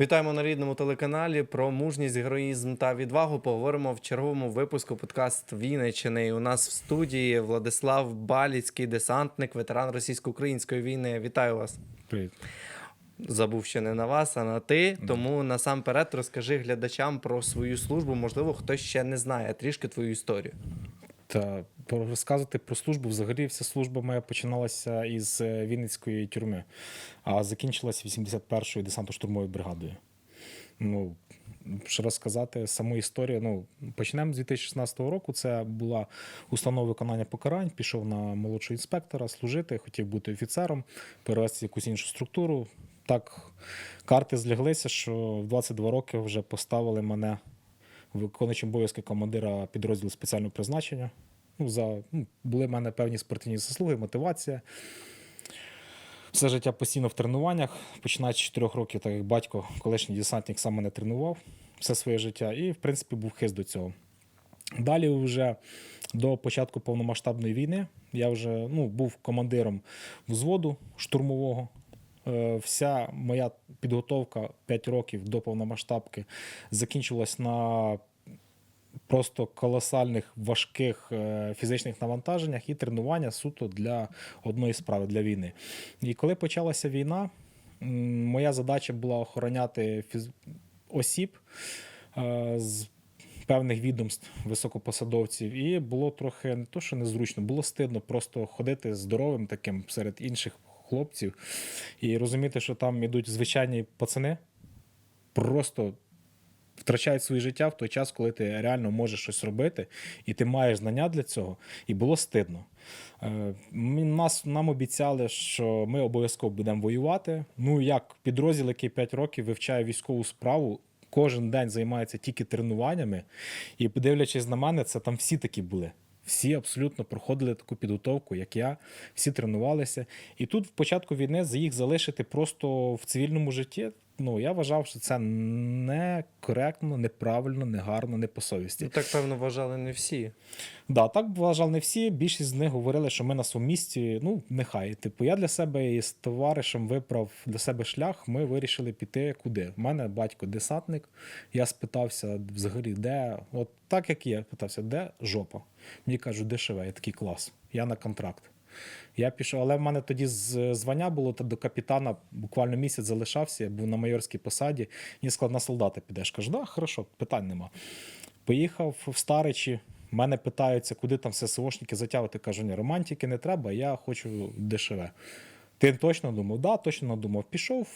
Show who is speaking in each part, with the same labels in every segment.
Speaker 1: Вітаємо на рідному телеканалі про мужність, героїзм та відвагу. Поговоримо в черговому випуску подкаст Вінниччини. І У нас в студії Владислав Баліцький, десантник, ветеран російсько-української війни. Вітаю вас.
Speaker 2: Привіт.
Speaker 1: Забув ще не на вас, а на ти. Тому насамперед розкажи глядачам про свою службу. Можливо, хтось ще не знає трішки твою історію.
Speaker 2: Та розказувати про службу. Взагалі, вся служба моя починалася із е, Вінницької тюрми, а закінчилася 81-ю десантно-штурмовою бригадою. Ну, що розказати саму історію. Ну, почнемо з 2016 року. Це була установа виконання покарань. Пішов на молодшого інспектора служити, хотів бути офіцером, перевести якусь іншу структуру. Так, карти зляглися, що в 22 роки вже поставили мене виконуючим обов'язки командира підрозділу спеціального призначення. Ну, за, ну, були в мене певні спортивні заслуги, мотивація. Все життя постійно в тренуваннях, починаючи з 4 років, так як батько, колишній десантник, сам мене тренував все своє життя, і, в принципі, був хист до цього. Далі, вже до початку повномасштабної війни, я вже ну, був командиром взводу штурмового. Е, Вся моя підготовка 5 років до повномасштабки закінчилась на просто колосальних важких е, фізичних навантаженнях і тренування суто для одної справи для війни. І коли почалася війна, моя задача була охороняти фіз... осіб е, з певних відомств високопосадовців, і було трохи не то, що незручно, було стидно просто ходити здоровим таким серед інших хлопців і розуміти, що там ідуть звичайні пацани, просто втрачають своє життя в той час, коли ти реально можеш щось робити, і ти маєш знання для цього, і було стидно. Е, Нас, нам обіцяли, що ми обов'язково будемо воювати. Ну, як підрозділ, який 5 років вивчає військову справу, кожен день займається тільки тренуваннями, і дивлячись на мене, це там всі такі були. Всі абсолютно проходили таку підготовку, як я, всі тренувалися. І тут, в початку війни, їх залишити просто в цивільному житті. Ну, я вважав, що це некоректно, неправильно, негарно, не по совісті.
Speaker 1: Ну так певно вважали не всі.
Speaker 2: Да, так вважали не всі. Більшість з них говорили, що ми на своєму місці. Ну, нехай. Типу, я для себе і з товаришем вибрав для себе шлях. Ми вирішили піти куди. У мене батько десантник. Я спитався взагалі, де, от так як є, питався, де жопа. Мені кажуть, дешеве, я такий клас. Я на контракт. Я пішов, але в мене тоді звання було та до капітана буквально місяць залишався, я був на майорській посаді. Мені сказав, на солдата підеш. Кажу, да, хорошо, питань нема. Поїхав в Старичі. Мене питаються, куди там все СОшники затягувати. Кажу, ні, романтики не треба, я хочу дешеве. Ти точно думав? Да, точно думав. Пішов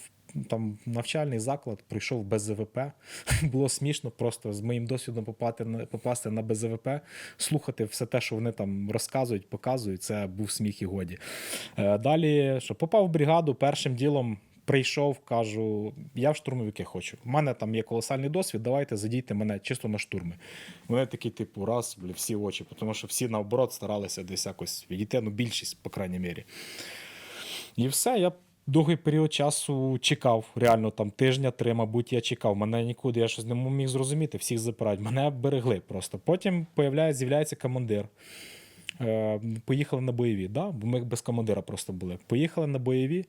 Speaker 2: там навчальний заклад, прийшов без ЗВП. Було смішно просто з моїм досвідом попати на попасти на БЗВП, слухати все те, що вони там розказують, показують. Це був сміх і годі. Е, Далі, що попав в бригаду, першим ділом прийшов, кажу: я в штурмовики хочу. У мене там є колосальний досвід, давайте задійте мене чисто на штурми. Вони такі, типу, раз, бля, всі очі, тому що всі наоборот старалися десь якось відійти, ну більшість, по крайній мірі. І все, я довгий період часу чекав, реально там тижня-три, мабуть, я чекав. Мене нікуди, я щось не міг зрозуміти, всіх запирають. Мене берегли просто. Потім з'являється командир. Е, поїхали на бойові, да? бо ми без командира просто були. Поїхали на бойові.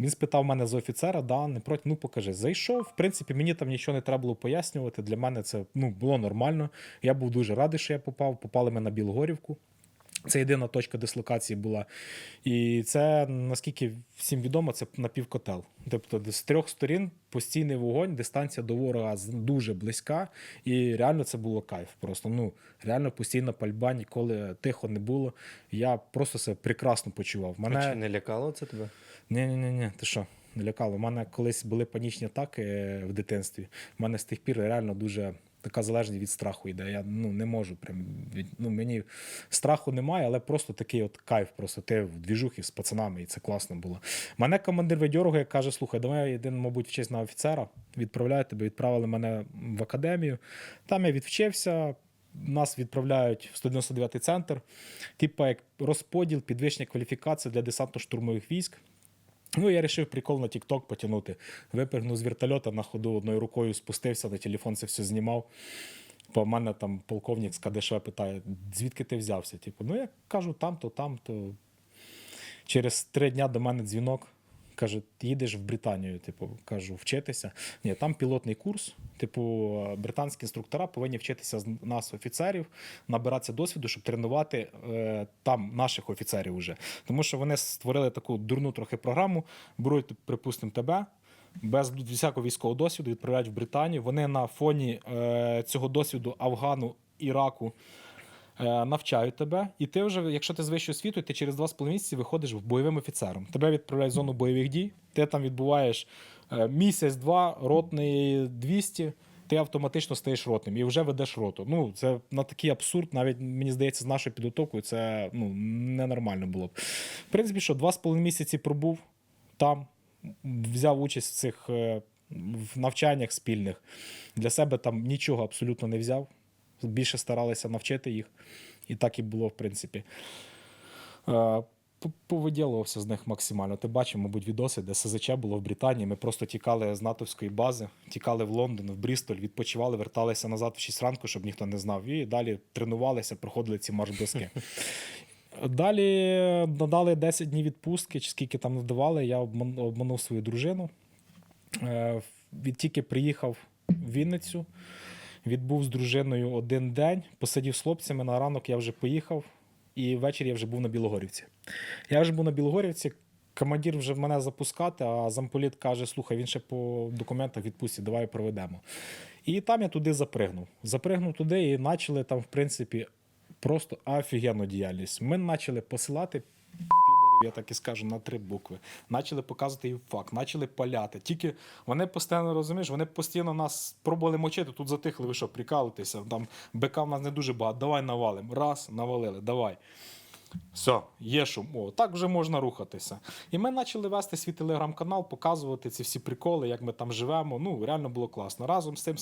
Speaker 2: Він спитав мене з офіцера, да, не проти, ну покажи. Зайшов. В принципі, мені там нічого не треба було пояснювати. Для мене це ну, було нормально. Я був дуже радий, що я попав. Попали ми на Білогорівку. Це єдина точка дислокації була. І це, наскільки всім відомо, це напівкотел. Тобто з трьох сторін постійний вогонь, дистанція до ворога дуже близька. І реально це було кайф. Просто ну реально постійна пальба, ніколи тихо не було. Я просто себе прекрасно почував.
Speaker 1: А
Speaker 2: Мене
Speaker 1: Чи не лякало це тебе?
Speaker 2: ні, ні, ні, ні, ти що? Не лякало. У мене колись були панічні атаки е, в дитинстві. У мене з тих пір реально дуже така залежність від страху йде. Я ну, не можу прям від, ну, мені страху немає, але просто такий от кайф. Просто ти в двіжухі з пацанами, і це класно було. Мене командир видьоргує, каже: слухай, давай один, мабуть, вчись на офіцера. Відправляю тебе, відправили мене в академію. Там я відвчився. Нас відправляють в 199-й центр, типу як розподіл, підвищення кваліфікації для десантно-штурмових військ. Ну, я вирішив прикол на TikTok потягнути. Випергнув з вертольота на ходу одною рукою спустився, на телефон це все знімав. По мене там полковник з КДШ питає, звідки ти взявся? Типу, ну я кажу, там-то, там-то. Через три дня до мене дзвінок. Каже, їдеш в Британію, типу, кажу, вчитися. Ні, там пілотний курс. Типу, британські інструктора повинні вчитися з нас, офіцерів, набиратися досвіду, щоб тренувати е, там наших офіцерів уже. Тому що вони створили таку дурну трохи програму, беруть, припустимо, тебе. Без всякого військового досвіду відправляють в Британію. Вони на фоні е, цього досвіду Афгану, Іраку навчають тебе, і ти вже, якщо ти з вищою освітою, ти через 2,5 місяці виходиш бойовим офіцером. Тебе відправляють в зону бойових дій, ти там відбуваєш е, місяць-два, ротний 200, ти автоматично стаєш ротним і вже ведеш роту. Ну, це на такий абсурд, навіть мені здається, з нашою підготовкою це ну, ненормально було б. В принципі, що 2,5 місяці пробув там, взяв участь в цих е, в навчаннях спільних. Для себе там нічого абсолютно не взяв. Більше старалися навчити їх. І так і було, в принципі. Е, Повиділувався з них максимально. Ти бачив, мабуть, відоси, де СЗЧ було в Британії. Ми просто тікали з натовської бази, тікали в Лондон, в Брістоль, відпочивали, верталися назад в 6 ранку, щоб ніхто не знав. І далі тренувалися, проходили ці марш-броски. Далі надали 10 днів відпустки, чи скільки там надавали. Я обманув свою дружину. Е, тільки приїхав в Вінницю, відбув з дружиною один день, посидів з хлопцями. На ранок я вже поїхав, і ввечері я вже був на Білогорівці. Я вже був на Білогорівці. Командир вже мене запускати, а замполіт каже: слухай, він ще по документах відпустить, давай проведемо. І там я туди запригнув. Запригнув туди і почали там, в принципі, просто офігенну діяльність. Ми почали посилати я так і скажу, на три букви. Почали показувати їм факт, почали паляти. Тільки вони постійно розумієш, вони постійно нас пробували мочити, тут затихли, ви що, прикалуєтеся, там БК в нас не дуже багато, давай навалимо. Раз, навалили, давай. Все, є шум. О, так вже можна рухатися. І ми почали вести свій телеграм-канал, показувати ці всі приколи, як ми там живемо. Ну, реально було класно. Разом з тим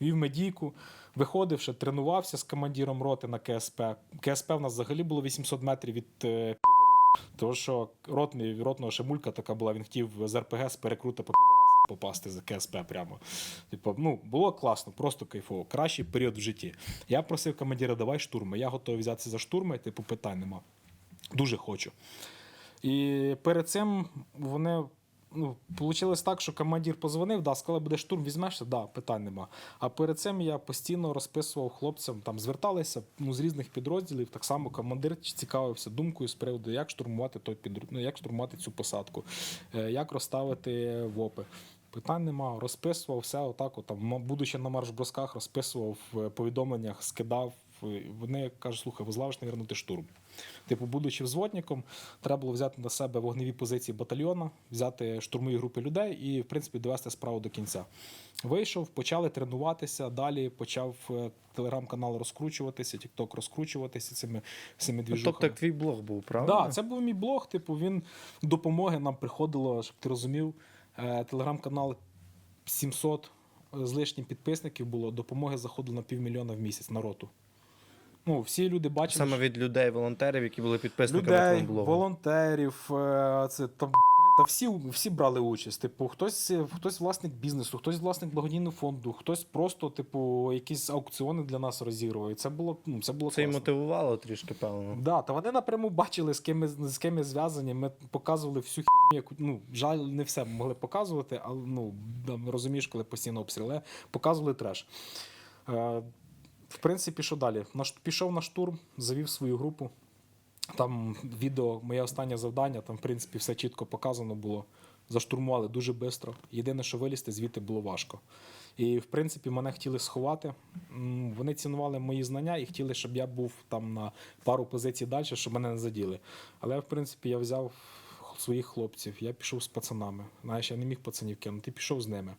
Speaker 2: вів медійку, виходив, ще тренувався з командиром роти на КСП. КСП в нас взагалі було 800 метрів від е. Тому що ротний, ротного шемулька така була, він хотів з РПГ з перекрута по підарасам попасти за КСП прямо. Типу, ну, було класно, просто кайфово. Кращий період в житті. Я просив командира, давай штурми. Я готовий взятися за штурми, типу, питань нема. Дуже хочу. І перед цим вони. Ну, вийшло так, що командир позвонив, да, сказали, буде штурм, візьмешся, да, питань нема. А перед цим я постійно розписував хлопцям, там зверталися ну, з різних підрозділів. Так само командир цікавився думкою з приводу, як штурмувати той підр... ну, як штурмувати цю посадку, е, як розставити вопи. Питань нема, розписував все отак, от, там, будучи на марш-бросках, розписував в повідомленнях, скидав. Вони кажуть, слухай, возлавиш, навірно, ти штурм. Типу, будучи взводником, треба було взяти на себе вогневі позиції батальйона, взяти штурмові групи людей і, в принципі, довести справу до кінця. Вийшов, почали тренуватися. Далі почав е, телеграм-канал розкручуватися, тікток розкручуватися цими всіми двіжухами.
Speaker 1: Тобто твій блог був, правда?
Speaker 2: Так, да, це був мій блог. Типу, він допомоги нам приходило, щоб ти розумів. е, Телеграм-канал 700 з лишнім підписників було. Допомоги заходило на півмільйона в місяць на роту. Ну, всі люди бачили.
Speaker 1: Саме від людей, волонтерів, які були підписниками
Speaker 2: людей,
Speaker 1: твого блогу.
Speaker 2: волонтерів, е, це блін, Та всі, всі брали участь. Типу, хтось, хтось власник бізнесу, хтось власник благодійного фонду, хтось просто, типу, якісь аукціони для нас розігрував. І це було, ну, це було
Speaker 1: Це
Speaker 2: класно.
Speaker 1: мотивувало трішки, певно.
Speaker 2: Да, та вони напряму бачили, з ким ми, з ким ми зв'язані. Ми показували всю херню, яку ну, жаль, не все могли показувати, але ну, там, розумієш, коли постійно обстріли, показували треш. Е, в принципі, що далі? Наш, пішов на штурм, завів свою групу. Там відео, моє останнє завдання, там, в принципі, все чітко показано було. Заштурмували дуже швидко. Єдине, що вилізти звідти було важко. І, в принципі, мене хотіли сховати. Вони цінували мої знання і хотіли, щоб я був там на пару позицій далі, щоб мене не заділи. Але, в принципі, я взяв своїх хлопців, я пішов з пацанами. Знаєш, я не міг пацанів кинути, пішов з ними.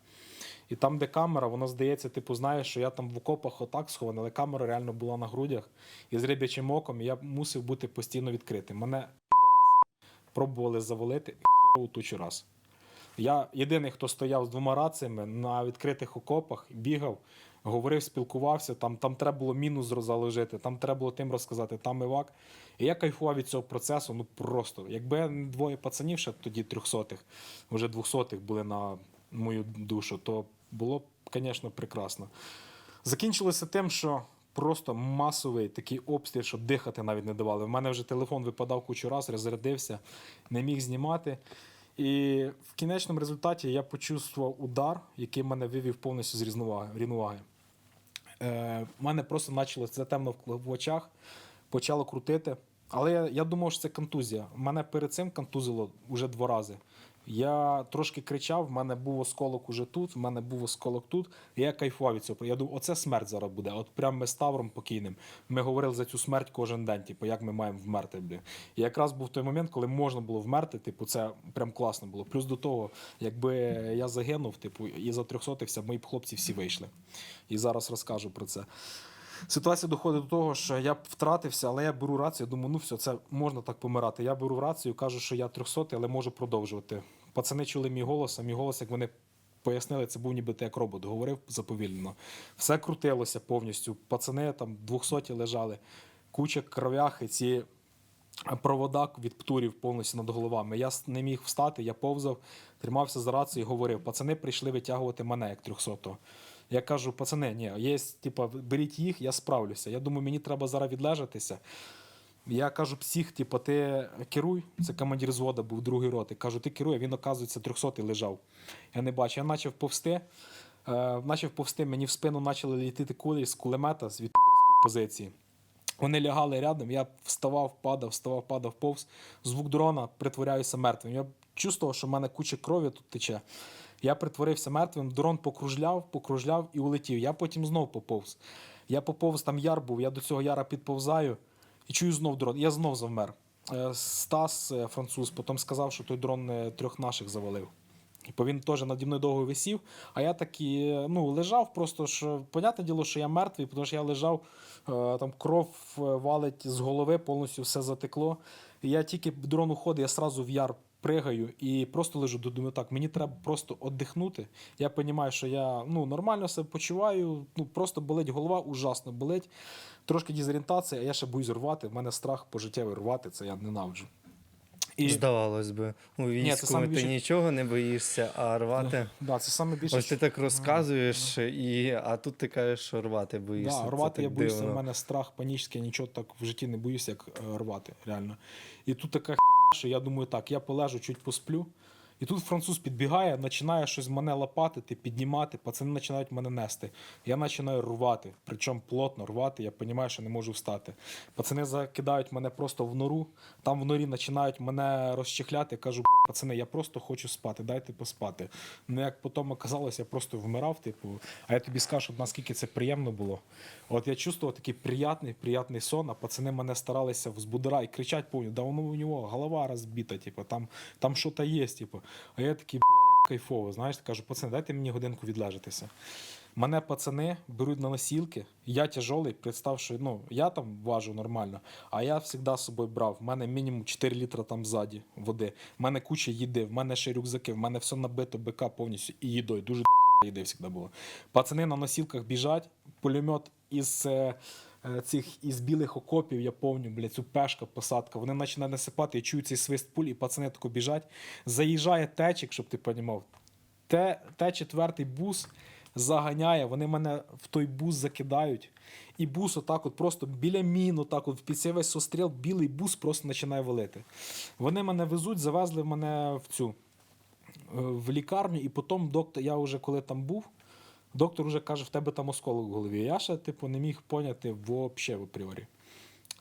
Speaker 2: І там, де камера, воно здається, типу, знаєш, що я там в окопах отак схований, але камера реально була на грудях і з рибячим оком, я мусив бути постійно відкритим. Мене пробували завалити херову тучу раз. Я єдиний, хто стояв з двома раціями на відкритих окопах, бігав, говорив, спілкувався. Там, там треба було мінус заложити, там треба було тим розказати, там івак. І я кайфував від цього процесу. Ну просто, якби не двоє пацанів ще тоді трьохсотих, вже двохсотих були на мою душу, то було б, звісно, прекрасно. Закінчилося тим, що просто масовий такий обстріл, що дихати навіть не давали. У мене вже телефон випадав кучу раз, розрядився, не міг знімати. І в кінечному результаті я почувствував удар, який мене вивів повністю з рівноваги. Е, мене просто почало затемно в- в очах, почало крутити. Але я, я думав, що це контузія. Мене перед цим контузило вже два рази. Я трошки кричав, в мене був осколок уже тут, в мене був осколок тут. І я кайфував від цього. Я думав, оце смерть зараз буде. От прям ми з Тавром покійним. Ми говорили за цю смерть кожен день, типу, як ми маємо вмерти. Бля. І якраз був той момент, коли можна було вмерти, типу, це прям класно було. Плюс до того, якби я загинув, типу, і за трьохсотихся, мої б хлопці всі вийшли. І зараз розкажу про це. Ситуація доходить до того, що я втратився, але я беру рацію. Думаю, ну все, це можна так помирати. Я беру рацію, кажу, що я 300, але можу продовжувати. Пацани чули мій голос, а мій голос, як вони пояснили, це був ніби як робот, говорив заповільно. Все крутилося повністю. Пацани там 200 лежали, куча кров'яхи, ці провода від птурів повністю над головами. Я не міг встати, я повзав, тримався за рацію і говорив: пацани прийшли витягувати мене як 300 Я кажу, пацани, ні, є, типа, беріть їх, я справлюся. Я думаю, мені треба зараз відлежатися. Я кажу, псих, типу, ти керуй. Це командир звода був другий роти. Кажу, ти керуй, а він, оказується, 300 лежав. Я не бачу. Я почав повсти. Е, почав повсти, мені в спину почали літити кулі з кулемета з відпідерської позиції. Вони лягали рядом, я вставав, падав, вставав, падав, повз. Звук дрона притворяюся мертвим. Я чувствував, що в мене куча крові тут тече. Я притворився мертвим, дрон покружляв, покружляв і улетів. Я потім знов поповз. Я поповз, там яр був, я до цього яра підповзаю і чую знов дрон. Я знов завмер. Е, Стас, е, француз, потім сказав, що той дрон е, трьох наших завалив. Бо він теж наді мною довго висів, а я таки ну, лежав, просто що, понятне діло, що я мертвий, тому що я лежав, там кров валить з голови, повністю все затекло. І я тільки дрон уходить, я сразу в яр пригаю і просто лежу, думаю, так, мені треба просто віддихнути. Я розумію, що я ну, нормально себе почуваю, ну, просто болить голова, ужасно болить. Трошки дезорієнтація, а я ще боюсь рвати. В мене страх пожиттєвий рвати, це я ненавиджу. І...
Speaker 1: Здавалось би, у війську
Speaker 2: саме
Speaker 1: ти
Speaker 2: більше-
Speaker 1: нічого не боїшся, а рвати.
Speaker 2: Да, це саме більше.
Speaker 1: Ось ти так розказуєш, і, а тут ти кажеш, що рвати боїшся.
Speaker 2: Да,
Speaker 1: Це
Speaker 2: рвати
Speaker 1: так
Speaker 2: я боюся, в мене страх панічний, я нічого так в житті не боюся, як е, рвати, реально. І тут така херня, що я думаю, так, я полежу, чуть посплю. І тут француз підбігає, починає щось мене лопатити, піднімати, пацани починають мене нести. Я починаю рвати, причому плотно рвати, я розумію, що не можу встати. Пацани закидають мене просто в нору, там в норі починають мене розчехляти. Кажу, пацани, я просто хочу спати, дайте поспати. Ну як потім оказалось, я просто вмирав, типу, а я тобі скажу, наскільки це приємно було. От я чувствував такий приятний, приятний сон, а пацани мене старалися взбудира і кричать повні, да воно у нього голова розбита, типу, там, там що-то є, типу. А я такий, бля, як кайфово, знаєш, кажу, пацани, дайте мені годинку відлежатися. Мене пацани беруть на носілки, я тяжолий, представ, що ну, я там важу нормально, а я завжди з собою брав. В мене мінімум 4 літра там ззаді води. В мене куча їди, в мене ще рюкзаки, в мене все набито БК повністю і їдою. Дуже їди завжди було. Пацани на носілках біжать, пулемет із. е, е, Цих із білих окопів, я помню, блядь, цю пешка, посадка. Вони починають насипати, я чую цей свист пуль, і пацани тако біжать. Заїжджає течик, щоб ти розумів. Те, те четвертий бус заганяє, вони мене в той бус закидають. І бус отак от просто біля мін, отак от під цей весь состріл, білий бус просто починає валити. Вони мене везуть, завезли мене в цю в лікарню, і потім доктор, я вже коли там був, доктор вже каже, в тебе там осколок в голові. Я ще, типу, не міг поняти вообще в апріорі.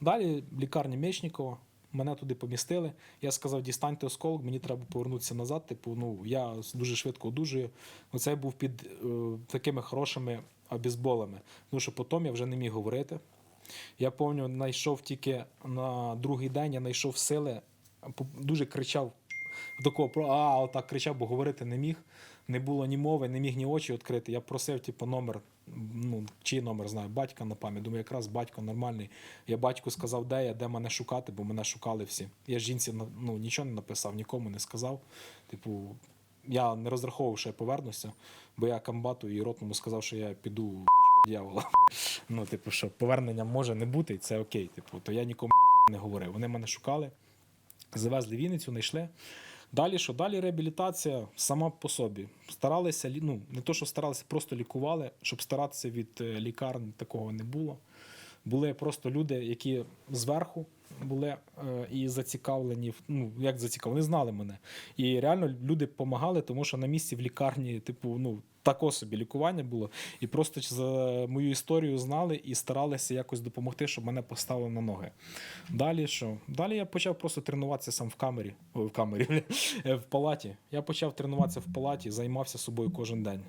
Speaker 2: Далі лікарня Мечникова, мене туди помістили. Я сказав, дістаньте осколок, мені треба повернутися назад. Типу, ну я дуже швидко одужую. Оце я був під е, такими хорошими обізболами. Тому що потім я вже не міг говорити. Я пам'ятаю, знайшов тільки на другий день, я знайшов сили, дуже кричав до кого про а, отак кричав, бо говорити не міг. Не було ні мови, не міг ні очі відкрити. Я просив, типу, номер, ну, чий номер знаю, батька на пам'ять. Думаю, якраз батько нормальний. Я батьку сказав, де я, де мене шукати, бо мене шукали всі. Я жінці ну, нічого не написав, нікому не сказав. Типу, я не розраховував, що я повернуся, бо я комбату і ротному сказав, що я піду дьявола. Ну, типу, що повернення може не бути, і це окей. Типу, то я нікому не говорив. Вони мене шукали, завезли Вінницю, знайшли. Далі що? Далі реабілітація сама по собі. Старалися, ну, не то, що старалися, просто лікували, щоб старатися від е, лікарень такого не було. Були просто люди, які зверху були е, і зацікавлені, ну як зацікавлені, знали мене. І реально люди допомагали, тому що на місці в лікарні, типу, ну. Тако собі лікування було, і просто за мою історію знали і старалися якось допомогти, щоб мене поставили на ноги. Далі що? Далі я почав просто тренуватися сам в камері, в камері, е, в палаті. Я почав тренуватися в палаті, займався собою кожен день.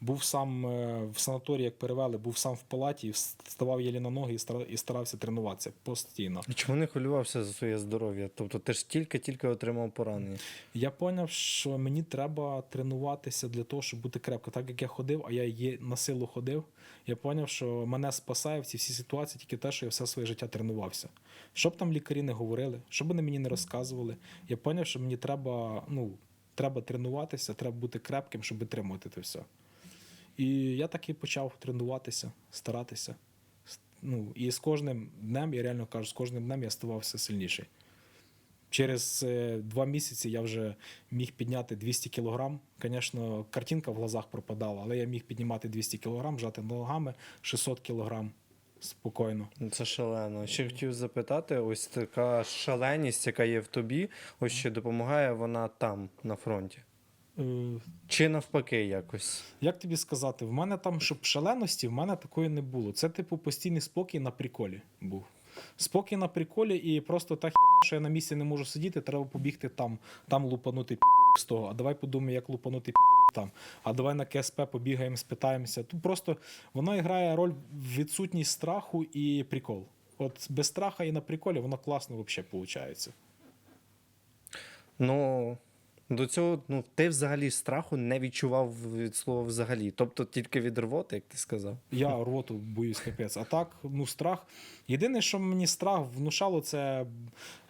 Speaker 2: Був сам е, в санаторії, як перевели, був сам в палаті, і вставав єлі на ноги і і старався тренуватися постійно.
Speaker 1: Чому не хвилювався за своє здоров'я? Тобто ти ж тільки-тільки отримав поранення.
Speaker 2: Я зрозумів, що мені треба тренуватися для того, щоб бути крепко. Так як я ходив, а я є на силу ходив, я зрозумів, що мене спасає в цій всій ситуації тільки те, що я все своє життя тренувався. Щоб там лікарі не говорили, що вони мені не розказували, я зрозумів, що мені треба, ну, треба тренуватися, треба бути крепким, щоб витримувати це все. І я так і почав тренуватися, старатися. Ну, і з кожним днем, я реально кажу, з кожним днем я ставав все сильніший. Через е, два місяці я вже міг підняти 200 кілограм. Звісно, картинка в глазах пропадала, але я міг піднімати 200 кілограм, жати ногами 600 кілограм спокійно.
Speaker 1: Ну, Це шалено. Ще хотів запитати: ось така шаленість, яка є в тобі, ось чи допомагає вона там, на фронті?
Speaker 2: Е,
Speaker 1: Чи навпаки якось?
Speaker 2: Як тобі сказати, в мене там, щоб шаленості, в мене такої не було. Це, типу, постійний спокій на приколі був. Спокій на приколі, і просто та херня, що я на місці не можу сидіти, треба побігти там, там лупанути підерів з того. А давай подумай, як лупанути підерів там. А давай на КСП побігаємо, спитаємося. Тут просто воно грає роль відсутність страху і прикол. От без страха і на приколі воно класно взагалі виходить.
Speaker 1: Ну, до цього ну, ти взагалі страху не відчував від слова взагалі. Тобто тільки від рвоти, як ти сказав.
Speaker 2: Я рвоту боюсь капець. А так, ну страх. Єдине, що мені страх внушало, це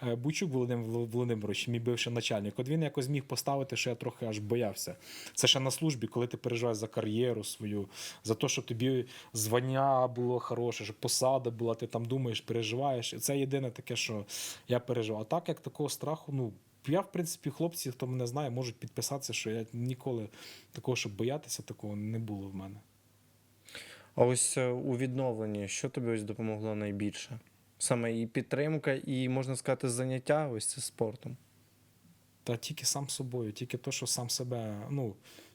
Speaker 2: е, Бучук Володимир Володимирович, мій бивший начальник. От він якось зміг поставити, що я трохи аж боявся. Це ще на службі, коли ти переживаєш за кар'єру свою, за те, щоб тобі звання було хороше, щоб посада була, ти там думаєш, переживаєш. І це єдине таке, що я переживав. А так як такого страху, ну. Я, в принципі, хлопці, хто мене знає, можуть підписатися, що я ніколи такого, щоб боятися, такого не було в мене.
Speaker 1: А ось е, у відновленні, що тобі ось допомогло найбільше? Саме і підтримка, і можна сказати, заняття ось це спортом.
Speaker 2: Та тільки сам собою, тільки то, що сам себе. Ну,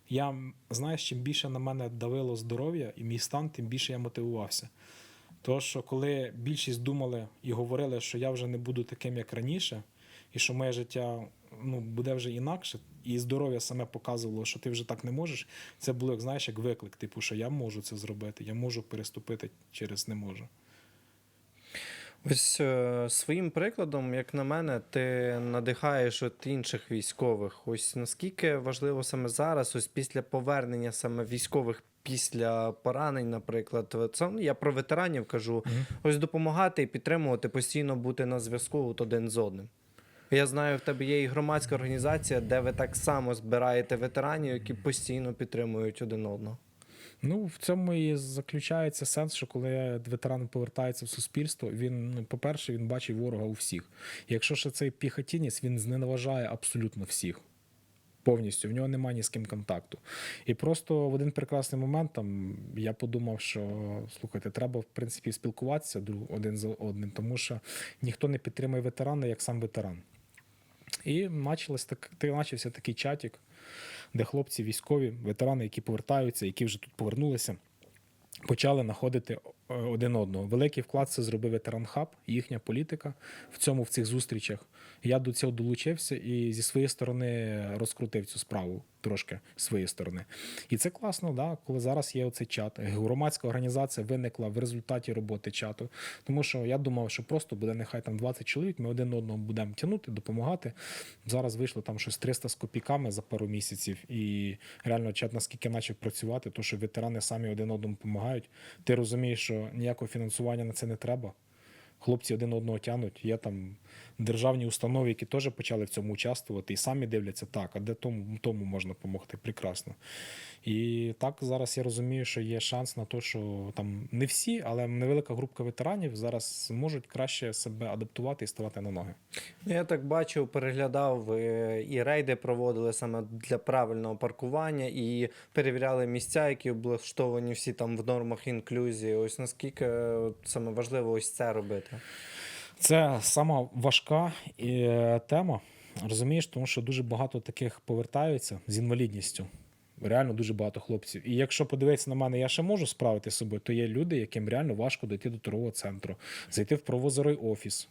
Speaker 2: я знаєш, чим більше на мене давило здоров'я і мій стан, тим більше я мотивувався. То, що коли більшість думали і говорили, що я вже не буду таким, як раніше, і що моє життя ну, буде вже інакше, і здоров'я саме показувало, що ти вже так не можеш, це було, як знаєш, як виклик, типу, що я можу це зробити, я можу переступити через не можу.
Speaker 1: Ось е, своїм прикладом, як на мене, ти надихаєш от інших військових. Ось наскільки важливо саме зараз, ось після повернення саме військових після поранень, наприклад, це ну, я про ветеранів кажу, ось допомагати і підтримувати, постійно бути на зв'язку от один з одним. Я знаю, в тебе є і громадська організація, де ви так само збираєте ветеранів, які постійно підтримують один одного.
Speaker 2: Ну, в цьому і заключається сенс, що коли ветеран повертається в суспільство, він, ну, по-перше, він бачить ворога у всіх. Якщо ще цей піхотінець, він зневажає абсолютно всіх. Повністю, в нього немає ні з ким контакту. І просто в один прекрасний момент там я подумав, що слухайте, треба в принципі спілкуватися один з одним, тому що ніхто не підтримує ветерана, як сам ветеран. І почалось так, ти- почався такий чатик, де хлопці військові, ветерани, які повертаються, які вже тут повернулися, почали знаходити один одного. Великий вклад це зробив ветеран хаб, їхня політика в цьому в цих зустрічах. Я до цього долучився і зі своєї сторони розкрутив цю справу трошки з своєї сторони. І це класно, да, коли зараз є оцей чат. Громадська організація виникла в результаті роботи чату. Тому що я думав, що просто буде нехай там 20 чоловік, ми один одного будемо тягнути, допомагати. Зараз вийшло там щось 300 з копійками за пару місяців, і реально чат наскільки почав працювати, то що ветерани самі один одному допомагають. Ти розумієш, що ніякого фінансування на це не треба. Хлопці один одного тянуть. Є там державні установи, які теж почали в цьому участвувати, і самі дивляться так, а де тому, тому можна допомогти. Прекрасно. І так зараз я розумію, що є шанс на те, що там не всі, але невелика групка ветеранів зараз можуть краще себе адаптувати і ставати на ноги.
Speaker 1: Ну, Я так бачив, переглядав, і рейди проводили саме для правильного паркування, і перевіряли місця, які облаштовані всі там в нормах інклюзії. Ось наскільки саме важливо ось це робити.
Speaker 2: Це сама важка е, тема, розумієш, тому що дуже багато таких повертаються з інвалідністю. Реально дуже багато хлопців. І якщо подивитися на мене, я ще можу справити з собою, то є люди, яким реально важко дойти до торгового центру, зайти в провозорий офіс.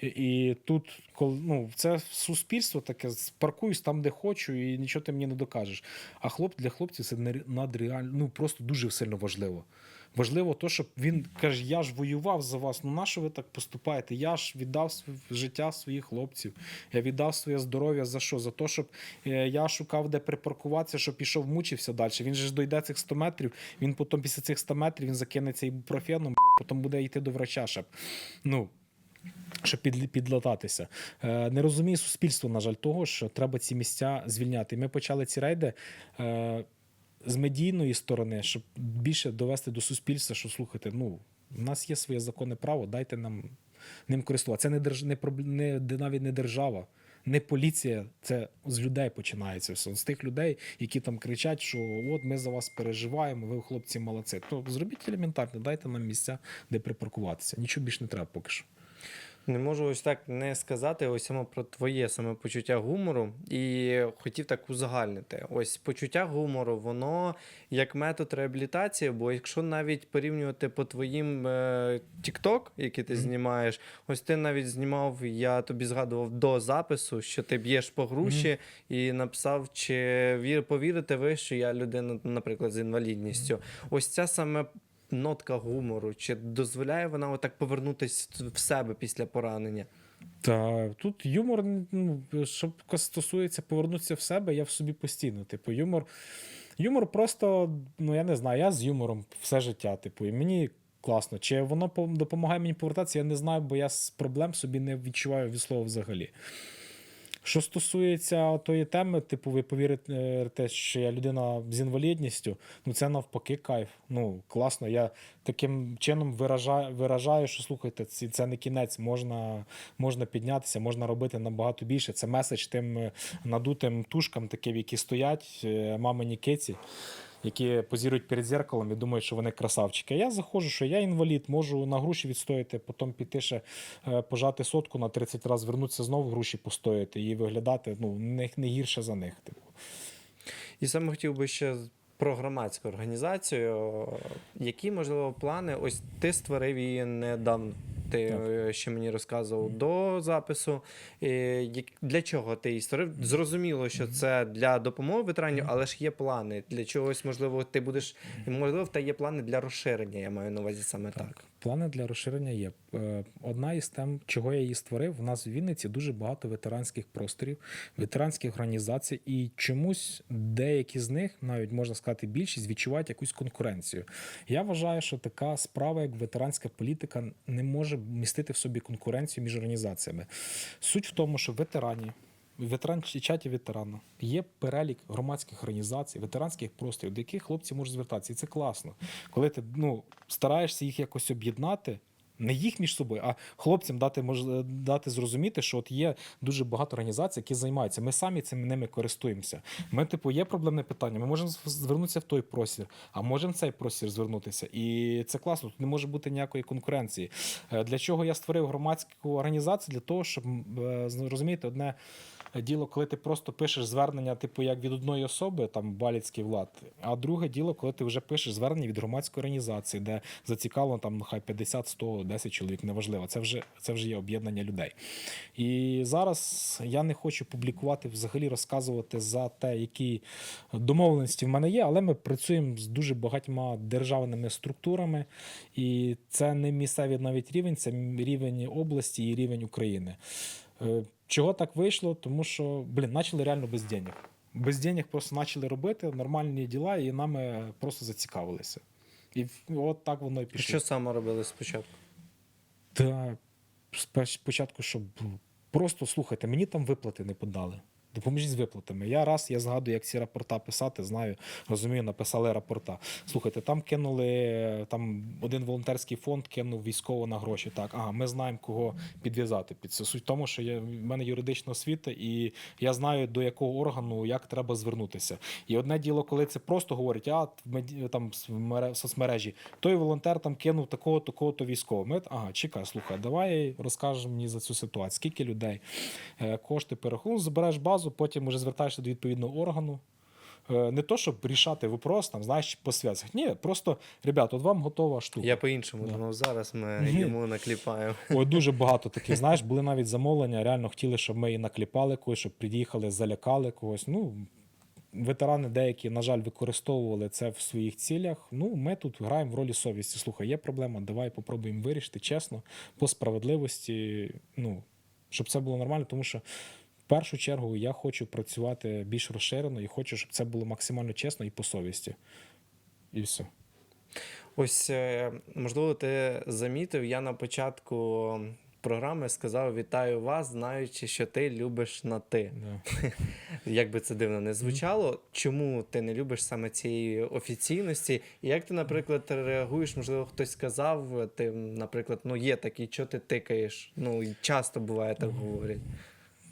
Speaker 2: І, і тут, коли ну, це суспільство таке, паркуюсь там, де хочу, і нічого ти мені не докажеш. А хлоп для хлопців це надреально, ну просто дуже сильно важливо. Важливо то, щоб він каже: я ж воював за вас. Ну на що ви так поступаєте? Я ж віддав життя своїх хлопців. Я віддав своє здоров'я за що? За те, щоб е, я шукав, де припаркуватися, щоб пішов, мучився далі. Він же ж дойде цих 100 метрів. Він потім після цих 100 метрів він закинеться ібупрофеном, потім буде йти до врача, щоб ну. Щоб підлататися. Е, не розуміє суспільство, на жаль, того, що треба ці місця звільняти. Ми почали ці рейди е, з медійної сторони, щоб більше довести до суспільства, що слухайте, ну, в нас є своє законне право, дайте нам ним користуватися. Це не, держ... не, не навіть не держава, не поліція, це з людей починається все. З тих людей, які там кричать, що от ми за вас переживаємо, ви хлопці молодці. То зробіть елементарно, дайте нам місця, де припаркуватися. Нічого більше не треба поки що.
Speaker 1: Не можу ось так не сказати ось саме про твоє саме почуття гумору, і хотів так узагальнити. Ось почуття гумору, воно як метод реабілітації, бо якщо навіть порівнювати по твоїм е, TikTok, який ти знімаєш, ось ти навіть знімав, я тобі згадував до запису, що ти б'єш по груші, і написав, чи вір, повірите ви, що я людина, наприклад, з інвалідністю. Ось ця саме нотка гумору, чи дозволяє вона отак повернутися в себе після поранення?
Speaker 2: Та тут юмор, ну, що стосується повернутися в себе, я в собі постійно. Типу, юмор. Юмор просто, ну я не знаю, я з юмором все життя. Типу, і мені класно. Чи воно допомагає мені повертатися, я не знаю, бо я проблем собі не відчуваю від слова взагалі. Що стосується тої теми, типу, ви повірите, що я людина з інвалідністю, ну це навпаки кайф. Ну, класно. Я таким чином виражаю, виражаю що слухайте, це не кінець, можна, можна піднятися, можна робити набагато більше. Це меседж тим е, надутим тушкам, таким, які стоять, е, мамині киці. Які позірують перед зеркалом і думають, що вони красавчики. Я заходжу, що я інвалід, можу на груші відстояти, потім піти ще е, пожати сотку на 30 разів, вернутися знову груші постояти і виглядати ну, не гірше за них. Типу.
Speaker 1: І саме хотів би ще про громадську організацію. Які, можливо, плани? Ось ти створив її недавно. Ти
Speaker 2: Так.
Speaker 1: е, ще мені розказував до запису. Для чого ти її створив? Зрозуміло, що це для допомоги ветеранів, але ж є плани. Для чогось, можливо, ти будеш. Можливо, в тебе є плани для розширення, я маю на увазі саме так.
Speaker 2: Плани для розширення є. Е, Одна із тем, чого я її створив, у нас в Вінниці дуже багато ветеранських просторів, ветеранських організацій, і чомусь деякі з них, навіть можна сказати, більшість відчувають якусь конкуренцію. Я вважаю, що така справа, як ветеранська політика, не може містити в собі конкуренцію між організаціями. Суть в тому, що ветерані. Ветеран чаті ветерана є перелік громадських організацій, ветеранських просторів, до яких хлопці можуть звертатися. І це класно. Коли ти ну, стараєшся їх якось об'єднати, не їх між собою, а хлопцям дати мож... дати зрозуміти, що от є дуже багато організацій, які займаються. Ми самі цим ними користуємося. Ми, типу, є проблемне питання. Ми можемо звернутися в той простір, а можемо в цей простір звернутися. І це класно. Тут не може бути ніякої конкуренції. Е, Для чого я створив громадську організацію? Для того, щоб е, розумієте, одне. Діло, коли ти просто пишеш звернення, типу, як від одної особи, там баліцький влад, а друге діло, коли ти вже пишеш звернення від громадської організації, де зацікавлено там ну, хай 50, 100, 10 чоловік, неважливо. Це вже це вже є об'єднання людей. І зараз я не хочу публікувати, взагалі розказувати за те, які домовленості в мене є, але ми працюємо з дуже багатьма державними структурами, і це не місцевий навіть рівень, це рівень області і рівень України. Е, Чого так вийшло? Тому що, блін, почали реально без денег. Без денег просто почали робити нормальні діла, і нами просто зацікавилися. І от так воно і пішло.
Speaker 1: Що саме робили спочатку?
Speaker 2: Та спочатку, щоб просто слухайте, мені там виплати не подали. Допоможіть з виплатами. Я раз я згадую, як ці рапорта писати, знаю, розумію, написали рапорта. Слухайте, там кинули там один волонтерський фонд кинув військово на гроші. Так, ага, ми знаємо, кого підв'язати під це. Суть в тому, що я, в мене юридична освіта, і я знаю, до якого органу як треба звернутися. І одне діло, коли це просто говорять, а там в соцмережі, той волонтер там кинув такого, такого, то військового. Ми, ага, чекай, слухай, давай розкажеш мені за цю ситуацію. Скільки людей е, кошти перерахунок, збереш базу, потім вже звертаєшся до відповідного органу. Е, Не то, щоб рішати вопрос, там, знаєш, по связях. Ні, просто, ребят, от вам готова штука.
Speaker 1: Я по-іншому
Speaker 2: Да.
Speaker 1: думав, зараз ми
Speaker 2: Ні.
Speaker 1: йому накліпаємо.
Speaker 2: Ой, дуже багато таких. Знаєш, були навіть замовлення, реально хотіли, щоб ми і накліпали когось, щоб приїхали, залякали когось. Ну, ветерани деякі, на жаль, використовували це в своїх цілях. Ну, ми тут граємо в ролі совісті. Слухай, є проблема, давай попробуємо вирішити чесно, по справедливості. Ну, щоб це було нормально, тому що. Першу чергу я хочу працювати більш розширено і хочу, щоб це було максимально чесно і по совісті. І все.
Speaker 1: Ось, е, можливо, ти замітив, я на початку програми сказав вітаю вас, знаючи, що ти любиш на ти.
Speaker 2: Да.
Speaker 1: Як би це дивно не звучало, чому ти не любиш саме цієї офіційності? І як ти, наприклад, реагуєш? Можливо, хтось сказав, ти, наприклад, ну є такий, що ти тикаєш? Ну, і часто буває так говорять.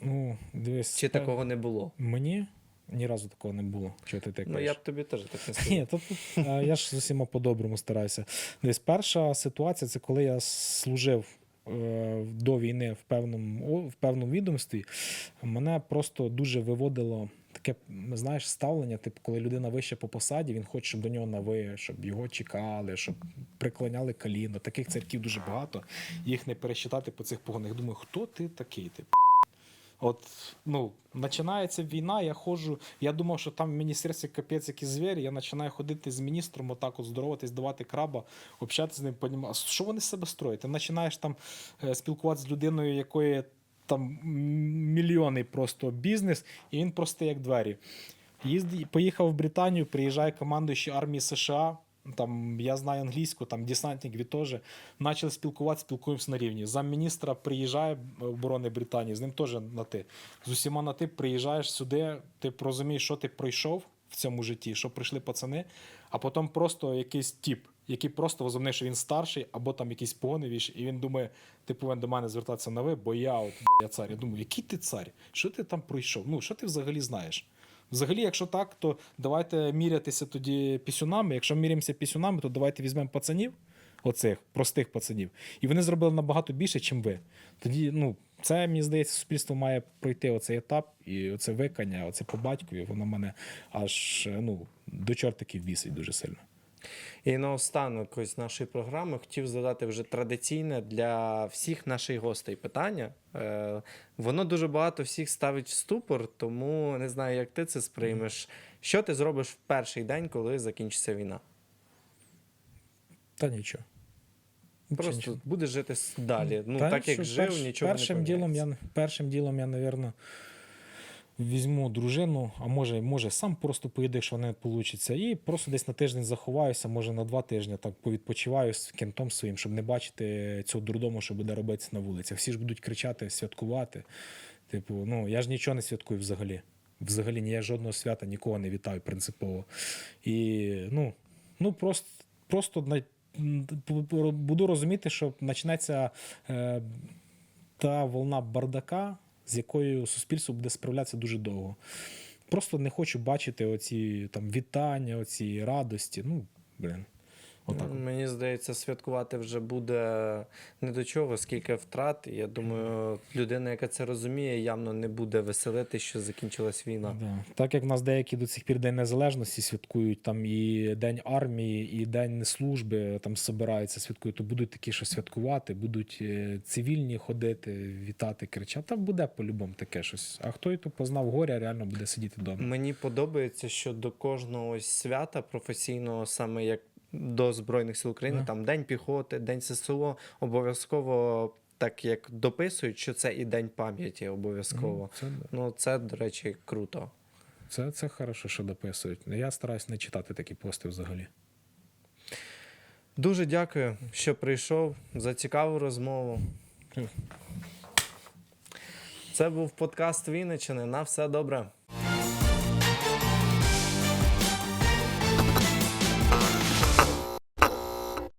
Speaker 2: Ну, дивись,
Speaker 1: Чи такого не було?
Speaker 2: Мені ні разу такого не було. Що ти так
Speaker 1: Ну, я б тобі теж так не сказав.
Speaker 2: Ні, то тут е, я ж з усіма по-доброму стараюся. Десь перша ситуація це коли я служив е, до війни в певному, в певному відомстві. Мене просто дуже виводило таке, знаєш, ставлення, типу, коли людина вище по посаді, він хоче, щоб до нього на ви, щоб його чекали, щоб приклоняли коліно. Таких церків дуже багато. Їх не пересчитати по цих погонах. Думаю, хто ти такий? Типу? От, ну, починається війна, я ходжу. Я думав, що там в міністерстві капець якісь звірі. Я починаю ходити з міністром, отак от здороватись, давати краба, общатися з ним, понімати, що вони з себе строять. Ти починаєш там е, спілкуватися з людиною, якої там м, мільйонний просто бізнес, і він просто як двері. Їзд... Поїхав в Британію, приїжджає командуючий армії США. Там я знаю англійську, там десантник від теж. Почали спілкуватися, спілкуємося на рівні. Замміністра приїжджає е, оборони Британії, з ним теж на ти. З усіма на ти приїжджаєш сюди, ти розумієш, що ти пройшов в цьому житті, що прийшли пацани, а потім просто якийсь тіп, який просто розуміє, що він старший, або там якийсь погоневіш, і він думає, ти повинен до мене звертатися на ви, бо я от я цар. Я думаю, який ти цар? Що ти там пройшов? Ну, що ти взагалі знаєш? Взагалі, якщо так, то давайте мірятися тоді пісюнами. Якщо міряємося пісюнами, то давайте візьмемо пацанів, оцих простих пацанів, і вони зробили набагато більше, ніж ви. Тоді, ну, це мені здається, суспільство має пройти оцей етап, і оце викання, оце по батькові, воно мене аж ну, до чортиків вісить дуже сильно.
Speaker 1: І наостанок ось нашої програми хотів задати вже традиційне для всіх наших гостей питання. Е, воно дуже багато всіх ставить в ступор, тому не знаю, як ти це сприймеш. Що ти зробиш в перший день, коли закінчиться війна?
Speaker 2: Та нічого.
Speaker 1: Просто
Speaker 2: нічого.
Speaker 1: будеш жити далі. Ну,
Speaker 2: Та
Speaker 1: так як жив,
Speaker 2: перш-
Speaker 1: нічого
Speaker 2: першим
Speaker 1: не
Speaker 2: ділом я першим ділом я, напевно, візьму дружину, а може, може сам просто поїду, якщо не вийде. І просто десь на тиждень заховаюся, може на два тижні так повідпочиваю з кентом своїм, щоб не бачити цього дурдому, що буде робитися на вулицях. Всі ж будуть кричати, святкувати. Типу, ну я ж нічого не святкую взагалі. Взагалі ні, я жодного свята нікого не вітаю принципово. І ну, ну просто, просто на- буду розуміти, що почнеться е, та волна бардака, з якою суспільство буде справлятися дуже довго. Просто не хочу бачити оці там вітання, оці радості. Ну, блін. Отак.
Speaker 1: Мені здається, святкувати вже буде не до чого, скільки втрат. Я думаю, людина, яка це розуміє, явно не буде веселити, що закінчилась війна.
Speaker 2: Да. Так як в нас деякі до цих пір День Незалежності святкують, там і День армії, і День служби там збираються, святкують, то будуть такі, що святкувати, будуть е, цивільні ходити, вітати, кричати. Та буде по-любому таке щось. А хто і то познав горя, реально буде сидіти вдома.
Speaker 1: Мені подобається, що до кожного свята професійного, саме як до Збройних сил України,
Speaker 2: Да.
Speaker 1: там День піхоти, День ССО, обов'язково так як дописують, що це і День пам'яті обов'язково.
Speaker 2: Ну, це, да.
Speaker 1: Ну, це, до речі, круто.
Speaker 2: це, це хорошо, що дописують. Я стараюсь не читати такі пости взагалі.
Speaker 1: Дуже дякую, що прийшов за цікаву розмову. Це був подкаст Вінничини. На все добре.